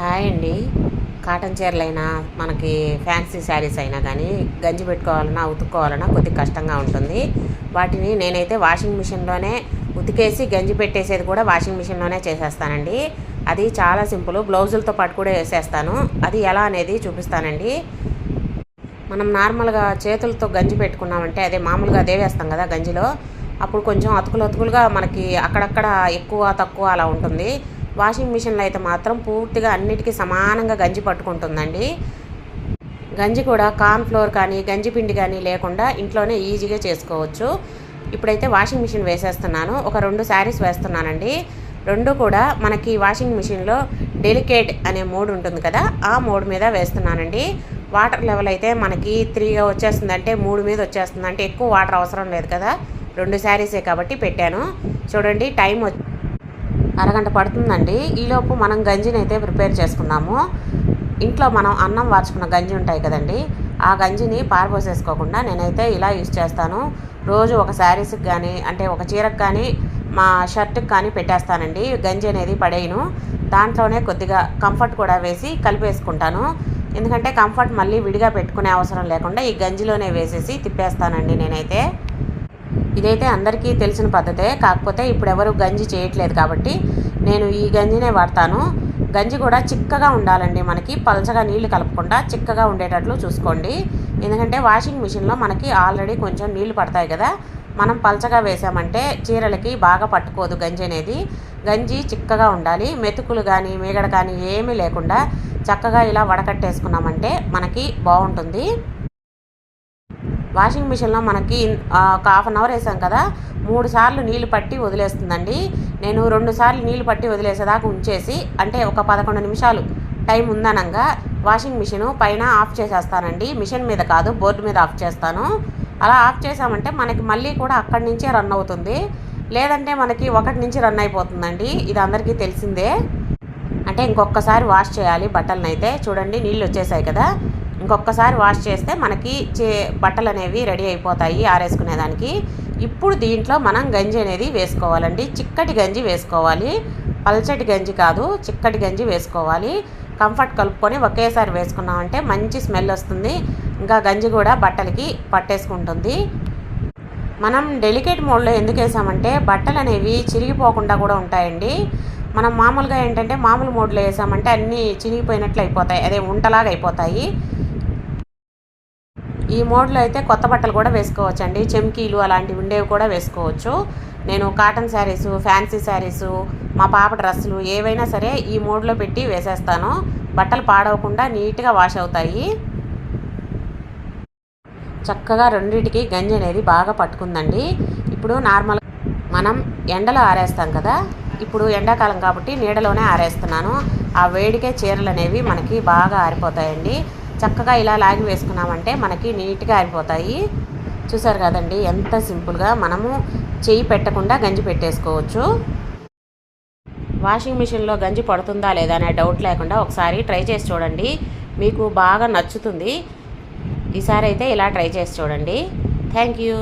Hi అండి. Cotton చీరలైనా మనకి fancy saris అయినా కానీ గంజి పెట్టుకోవాలన్నా ఉతుక్కోవాలన్నా కొద్దిగా కష్టంగా ఉంటుంది. వాటిని నేనైతే వాషింగ్ మిషన్లోనే ఉతికేసి గంజి పెట్టేసేది కూడా వాషింగ్ మిషన్లోనే చేసేస్తానండి. అది చాలా సింపుల్. బ్లౌజులతో పాటు కూడా వేసేస్తాను. అది ఎలా అనేది చూపిస్తానండి. మనం నార్మల్గా చేతులతో గంజి పెట్టుకున్నామంటే అదే మామూలుగా అదే వేస్తాం కదా గంజిలో. అప్పుడు కొంచెం అతుకులు అతుకులుగా మనకి అక్కడక్కడ ఎక్కువ తక్కువ అలా ఉంటుంది. వాషింగ్ మిషన్లో అయితే మాత్రం పూర్తిగా అన్నిటికీ సమానంగా గంజి పట్టుకుంటుందండి. గంజి కూడా కార్న్ ఫ్లోర్ కానీ గంజి పిండి కానీ లేకుండా ఇంట్లోనే ఈజీగా చేసుకోవచ్చు. ఇప్పుడైతే వాషింగ్ మిషన్ వేసేస్తున్నాను. ఒక రెండు శారీస్ వేస్తున్నానండి. రెండు కూడా మనకి వాషింగ్ మిషన్లో డెలికేట్ అనే మోడ్ ఉంటుంది కదా ఆ మోడ్ మీద వేస్తున్నానండి. వాటర్ లెవెల్ అయితే మనకి త్రీగా వచ్చేస్తుంది అంటే మూడు మీద వచ్చేస్తుంది అంటే ఎక్కువ వాటర్ అవసరం లేదు కదా. రెండు శారీసే కాబట్టి పెట్టాను. చూడండి టైం వచ్చి అరగంట పడుతుందండి. ఈలోపు మనం గంజిని అయితే ప్రిపేర్ చేసుకున్నాము. ఇంట్లో మనం అన్నం వార్చుకున్న గంజి ఉంటాయి కదండి. ఆ గంజిని పారబోసేసుకోకుండా నేనైతే ఇలా యూజ్ చేస్తాను. రోజు ఒక శారీస్కి కానీ అంటే ఒక చీరకు కానీ మా షర్ట్కి కానీ పెట్టేస్తానండి. గంజి అనేది పడేయను. దాంట్లోనే కొద్దిగా కంఫర్ట్ కూడా వేసి కలిపేసుకుంటాను. ఎందుకంటే కంఫర్ట్ మళ్ళీ విడిగా పెట్టుకునే అవసరం లేకుండా ఈ గంజిలోనే వేసేసి తిప్పేస్తానండి నేనైతే. ఇదైతే అందరికీ తెలిసిన పద్ధతే కాకపోతే ఇప్పుడు ఎవరు గంజి చేయట్లేదు కాబట్టి నేను ఈ గంజినే వాడతాను. గంజి కూడా చిక్కగా ఉండాలండి మనకి పలచగా నీళ్ళు కలపకుండా చిక్కగా ఉండేటట్లు చూసుకోండి. ఎందుకంటే వాషింగ్ మిషన్లో మనకి ఆల్రెడీ కొంచెం నీళ్ళు పడతాయి కదా మనం పలచగా వేసామంటే చీరలకి బాగా పట్టుకోదు గంజి అనేది. గంజి చిక్కగా ఉండాలి మెతుకులు కానీ మీగడ కానీ ఏమీ లేకుండా చక్కగా ఇలా వడకట్టేసుకున్నామంటే మనకి బాగుంటుంది. వాషింగ్ మిషన్లో మనకి ఒక హాఫ్ అన్ అవర్ వేసాం కదా మూడు సార్లు నీళ్ళు పట్టి వదిలేస్తుందండి. నేను రెండు సార్లు నీళ్ళు పట్టి వదిలేసేదాకా ఉంచేసి అంటే ఒక పదకొండు నిమిషాలు టైం ఉందనంగా వాషింగ్ మిషన్ పైన ఆఫ్ చేసేస్తానండి. మిషన్ మీద కాదు బోర్డు మీద ఆఫ్ చేస్తాను. అలా ఆఫ్ చేసామంటే మనకి మళ్ళీ కూడా అక్కడి నుంచే రన్ అవుతుంది. లేదంటే మనకి ఒకటి నుంచి రన్ అయిపోతుందండి. ఇది అందరికీ తెలిసిందే. అంటే ఇంకొకసారి వాష్ చేయాలి బట్టలను అయితే చూడండి నీళ్ళు వచ్చేసాయి కదా. ఇంకొకసారి వాష్ చేస్తే మనకి చే బట్టలు అనేవి రెడీ అయిపోతాయి ఆరేసుకునేదానికి ఇప్పుడు దీంట్లో మనం గంజి అనేది వేసుకోవాలండి. చిక్కటి గంజి వేసుకోవాలి. పల్చటి గంజి కాదు చిక్కటి గంజి వేసుకోవాలి. కంఫర్ట్ కలుపుకొని ఒకేసారి వేసుకున్నామంటే మంచి స్మెల్ వస్తుంది. ఇంకా గంజి కూడా బట్టలకి పట్టేసుకుంటుంది. మనం డెలికేట్ మోడ్లో ఎందుకు వేసామంటే బట్టలు అనేవి చిరిగిపోకుండా కూడా ఉంటాయండి. మనం మామూలుగా ఏంటంటే మామూలు మోడ్లో వేసామంటే అన్నీ చిరిగిపోయినట్లు అయిపోతాయి. అదే ఉంటలాగా అయిపోతాయి. ఈ మోడ్లో అయితే కొత్త బట్టలు కూడా వేసుకోవచ్చు అండి చెమ్కీలు అలాంటివి ఉండేవి కూడా వేసుకోవచ్చు. నేను కాటన్ శారీస్ ఫ్యాన్సీ శారీస్ మా పాప డ్రెస్సులు ఏవైనా సరే ఈ మోడ్లో పెట్టి వేసేస్తాను. బట్టలు పాడవకుండా నీట్గా వాష్ అవుతాయి. చక్కగా రెండింటికి గంజి అనేది బాగా పట్టుకుందండి. ఇప్పుడు నార్మల్ మనం ఎండలో ఆరేస్తాం కదా ఇప్పుడు ఎండాకాలం కాబట్టి నీడలోనే ఆరేస్తున్నాను. ఆ వేడికే చీరలు అనేవి మనకి బాగా ఆరిపోతాయండి. చక్కగా ఇలా లాగి వేసుకున్నామంటే మనకి నీట్గా ఆరిపోతాయి చూసారు కదండి ఎంత సింపుల్గా మనము చేయి పెట్టకుండా గంజి పెట్టేసుకోవచ్చు. వాషింగ్ మిషన్లో గంజి పడుతుందా లేదా అనే డౌట్ లేకుండా ఒకసారి ట్రై చేసి చూడండి. మీకు బాగా నచ్చుతుంది. ఈసారి అయితే ఇలా ట్రై చేసి చూడండి. Thank you.